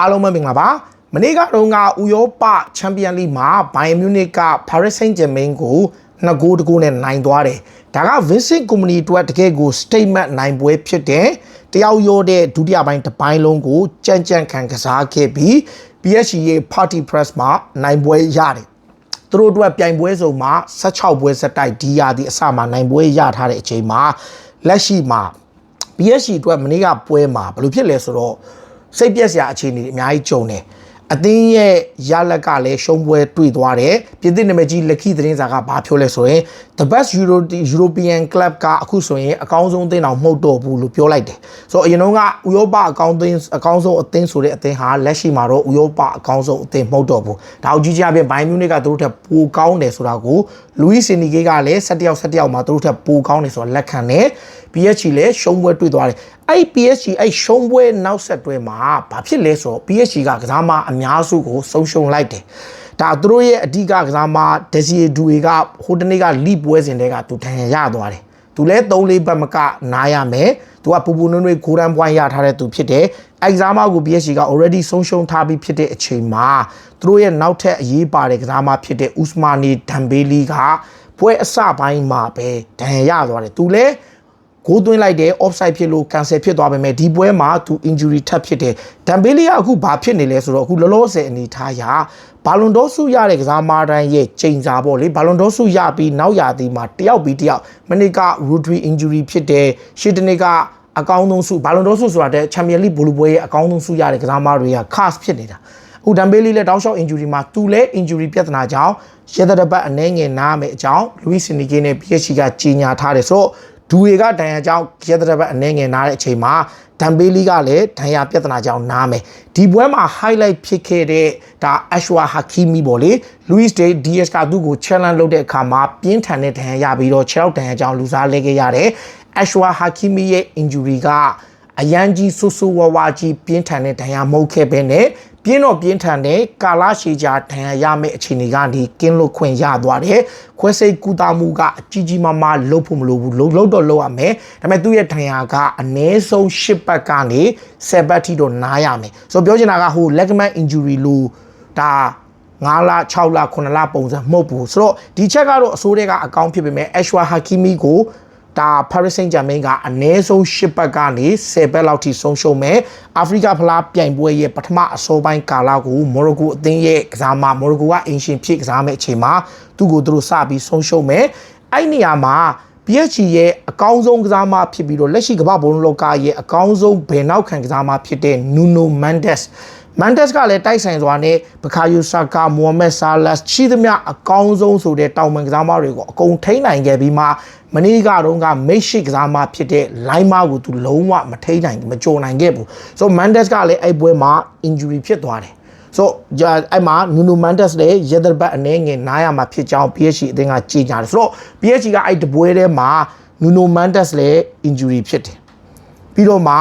အားလုံးပဲမင်္ဂလာပါမနေ့ကတော့ကဥရောပချန်ပီယံလိမှာဘိုင်မြူနစ်က Paris Saint-Germain ကို2ဂိုးတကူနဲ့နိုင်သွားတယ်ဒါက Vincent Company အတွက်တကယ်ကို statement နိုင်ပွဲဖြစ်တယ်တယောက်ရောတဲ့ဒုတိယပိုင်းတစ်ပိုင်းလုံးကိုကြမ်းကြမ်းခံကစားခဲ့ပြီး PSG ရဲ့ Party Press မှာနိုင်ပွဲရတယ်သူတို့အတွက်ပြိုင်ပွဲစုံမှာ16ပွဲဆက်တိုက်ဒီယာဒီအစမှာနိုင်ပွဲရထားတဲ့အချိန်မှာလက်ရှိမှာ PSG အတွက်မနေ့ကပွဲမှာဘယ်လိုဖြစ်လဲဆိုတော့ စိတ်ပြက်စရာအခြေအနေတွေအများကြီးကြုံတယ်အသင်းရဲ့ရလက်ကလည်းရှုံးပွဲတွေ့သွားတယ်ပြည်သစ်နာမည်ကြီးလက်ခိသတင်းစာကဘာပြောလဲဆိုရင် the best Euro European club ကအခုဆိုရင်အကောင်းဆုံးအသင်းတော်မဟုတ်တော့ဘူးလို့ပြောလိုက်တယ်ဆိုတော့အရင်တုန်းကဥရောပအကောင်းသင်းအကောင်းဆုံးအသင်းဆိုတဲ့အသင်းဟာလက်ရှိမှာတော့ဥရောပအကောင်းဆုံးအသင်းမဟုတ်တော့ဘူးဒါကိုကြီးကြီးအပြင်ဘိုင်မြူနစ်ကသူတို့ထက်ပိုကောင်းတယ်ဆိုတာကိုလူဝီစင်နီဂေကလည်း၁၁ယောက်၁၁ယောက်မှာသူတို့ထက်ပိုကောင်းတယ်ဆိုတာလက်ခံတယ် PSG လည်းရှုံးပွဲတွေ့သွားတယ် အဲ့ PSG အဲ့ရှုံးပွဲနောက်ဆက်တွဲမှာဘာဖြစ်လဲဆိုတော့ PSG ကကစားမအများစုကိုဆုံးရှုံးလိုက်တယ်ဒါသူတို့ရဲ့အဓိကကစားမဒက်စီဒူေကဟိုတနေ့ကလိပွဲစဉ်တွေကသူထန်ရသွားတယ်သူလဲ3လေးဘက်မကနားရမယ်သူကပူပူနွေ့နွေ့ဂိုးရန်ပွိုင်းရထားတဲ့သူဖြစ်တယ်အဲကစားမကို PSG က already ဆုံးရှုံးထားပြီးဖြစ်တဲ့အချိန်မှာသူတို့ရဲ့နောက်ထပ်အရေးပါတဲ့ကစားမဖြစ်တဲ့ Usmani Dembele ကပွဲအစပိုင်းမှာပဲဒဏ်ရသွားတယ်သူလဲ ဂိုးသွင်းလိုက်တယ် offside ဖြစ်လို့ cancel ဖြစ်သွားပေမဲ့ဒီပွဲမှာသူ injury ထပ်ဖြစ်တယ်ဒမ်ဘေးလီကအခုဘာဖြစ်နေလဲဆိုတော့အခုလောလောဆယ်အနေထားရဘာလွန်ဒေါဆုရတဲ့ကစားမတိုင်းရဲ့ချိန်စာပေါ့လေဘာလွန်ဒေါဆုရပြီးနောက်ရာသီမှာတယောက်ပြီးတယောက်မနစ်က Rodri injury ဖြစ်တယ်ရှေ့တနေ့ကအကောင်းဆုံးဆုဘာလွန်ဒေါဆုဆိုတာတဲ့ချန်ပီယံလိဘိုလ်ပွဲရဲ့အကောင်းဆုံးဆုရတဲ့ကစားမတွေက cast ဖြစ်နေတာအခုဒမ်ဘေးလီလည်းတောက်လျှောက် injury မှာသူလည်း injury ပြဿနာကြောင့်ရသတပတ်အနှဲငယ်နားမယ်အကြောင်းလူဝီစင်နီကင်းနဲ့ PSG ကကြီးညာထားတယ်ဆိုတော့ ဒူတွေကဒဏ်ရာကြောင့်ရသတပတ်အနှဲငယ်နားတဲ့အချိန်မှာဒမ်ဘေးလီကလည်းဒဏ်ရာပြဿနာကြောင့်နားမယ်ဒီပွဲမှာ highlight ဖြစ်ခဲ့တဲ့ဒါအရှဝါဟာကီမီပေါ့လေလူးစ်ဒေးဒီယက်စ်ကသူ့ကို challenge လုပ်တဲ့အခါမှာပြင်းထန်တဲ့ဒဏ်ရာရပြီးတော့6ဒဏ်ရာကြောင့်လူစားလဲခဲ့ရတယ်အရှဝါဟာကီမီရဲ့ injury က အရန်ကြီးဆူဆူဝါဝါကြီးပြင်းထန်တဲ့ဒဏ်ရာမဟုတ်ခဲ့ပဲနဲ့ပြင်းတော့ပြင်းထန်တဲ့ကာလရှည်ကြာဒဏ်ရာရမယ့်အခြေအနေကနေကင်းလွတ်ခွင့်ရသွားတယ်ခွဲစိတ်ကူတာမှုကအကြီးကြီးမားမားလှုပ်ဖို့မလိုဘူးလှုပ်လှုပ်တော့လှုပ်ရမယ်ဒါပေမဲ့သူ့ရဲ့ဒဏ်ရာကအနည်းဆုံး၈ပတ်ကနေ7ပတ်ထိတော့နားရမယ်ဆိုတော့ပြောချင်တာကဟို ligament injury လို့ဒါ9လ6လ9လပုံစံမဟုတ်ဘူးဆိုတော့ဒီချက်ကတော့အစိုးရကအကောင်းဖြစ်ပေမဲ့ Ashwa Hakimi ကို ဒါ Paris Saint-Germain ကအနည်းဆုံး၈ပတ်ကနေ10ပတ်လောက်ထိဆုံးရှုံးမယ်အာဖရိကဖလားပြိုင်ပွဲရဲ့ပထမအစောပိုင်းကာလကိုမော်ရိုကိုအသင်းရဲ့ကစားမမော်ရိုကိုကအင်ရှင်ဖြစ်ကစားမဲ့အချိန်မှာသူ့ကိုသူတို့စပြီးဆုံးရှုံးမယ်အဲ့နေရာမှာ PSG ရဲ့အကောင်းဆုံးကစားမဖြစ်ပြီးတော့လက်ရှိကမ္ဘာဘုံလောကရဲ့အကောင်းဆုံးဘယ်နောက်ခံကစားမဖြစ်တဲ့ Nuno Mendes မန်တက်စ်ကလည်းတိုက်ဆိုင်စွာနဲ့ဘခါယိုဆာကာမိုဟမက်ဆာလတ်ရှိသမျှအကောင်းဆုံးဆိုတဲ့တောင်ပန်ကစားမတွေကိုအကုန်ထိန်းနိုင်ခဲ့ပြီးမှမနေ့ကတော့ကမိတ်ရှိကစားမဖြစ်တဲ့လိုင်းမာကိုသူလုံးဝမထိန်းနိုင်မကြုံနိုင်ခဲ့ဘူးဆိုမန်တက်စ်ကလည်းအဲ့ပွဲမှာ injury ဖြစ်သွားတယ် ဆိုတော့အဲ့မှာနူနိုမန်တက်စ်လည်းရဒဘတ်အနေငယ်နားရမှာဖြစ်ကြောင်း PSG အသင်းကကြေညာတယ်ဆိုတော့ PSG ကအဲ့တပွဲထဲမှာနူနိုမန်တက်စ်လည်း injury ဖြစ်တယ်ပြီးတော့မှ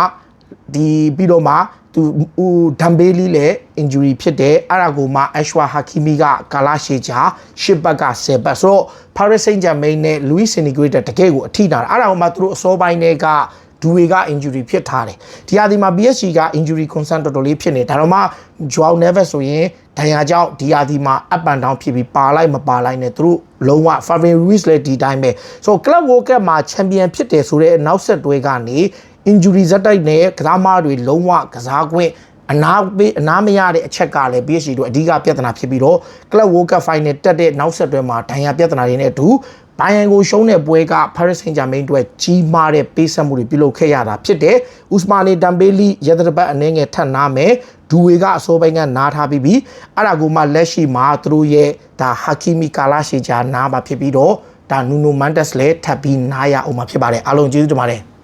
ဒီပြီးတော့မှသူဦးဒမ်ဘေးလီလည်း injury ဖြစ်တယ်အဲ့ဒါကိုမှအရှဝါဟာကီမီကကာလာရှေချာရှစ်ဘက်က10ဘက်ဆိုတော့ Paris Saint-Germain နဲ့ Luis Enrique တကယ်ကိုအထိနာတာအဲ့ဒါကိုမှသူတို့အစောပိုင်းတွေက ဒူဝေက injury ဖြစ်ထားတယ်ဒီဟာဒီမှာ PSG က injury concern တော်တော်လေးဖြစ်နေဒါတော့မှ Joao Neves ဆိုရင်ဒဏ်ရာကြောင့်ဒီဟာဒီမှာ up and down ဖြစ်ပြီးပါလိုက်မပါလိုက်နဲ့သူတို့လုံးဝ Fabian Ruiz လည်းဒီတိုင်းပဲဆိုတော့ Club World Cup မှာ champion ဖြစ်တယ်ဆိုတဲ့နောက်ဆက်တွဲကနေ injury ဇက်တိုက်နဲ့ကစားမတွေလုံးဝကစားခွင့် အနာပေးအနာမရတဲ့အချက်ကလည်း PSG တို့အဓိကပြဿနာဖြစ်ပြီးတော့ Club World Cup Final တက်တဲ့နောက်ဆက်တွဲမှာဒဏ်ရာပြဿနာတွေနဲ့အတူဘိုင်ယန်ကိုရှုံးတဲ့ပွဲက Paris Saint-Germain အတွက်ကြီးမားတဲ့ပေးဆက်မှုတွေပြုလုပ်ခဲ့ရတာဖြစ်တယ်။ Ousmane Dembele ရသတပတ်အနေငယ်ထပ်နာမယ်။ဒူဝေကအစိုးပိုင်းကနားထားပြီးပြီ။အဲ့ဒါကိုမှလက်ရှိမှာသူတို့ရဲ့ဒါ Hakimi ကာလာရှီဂျာနားမှာဖြစ်ပြီးတော့ဒါ Nuno Mendes လည်းထပ်ပြီးနားရအောင်မှာဖြစ်ပါတယ်။အားလုံးကျေးဇူးတင်ပါတယ်။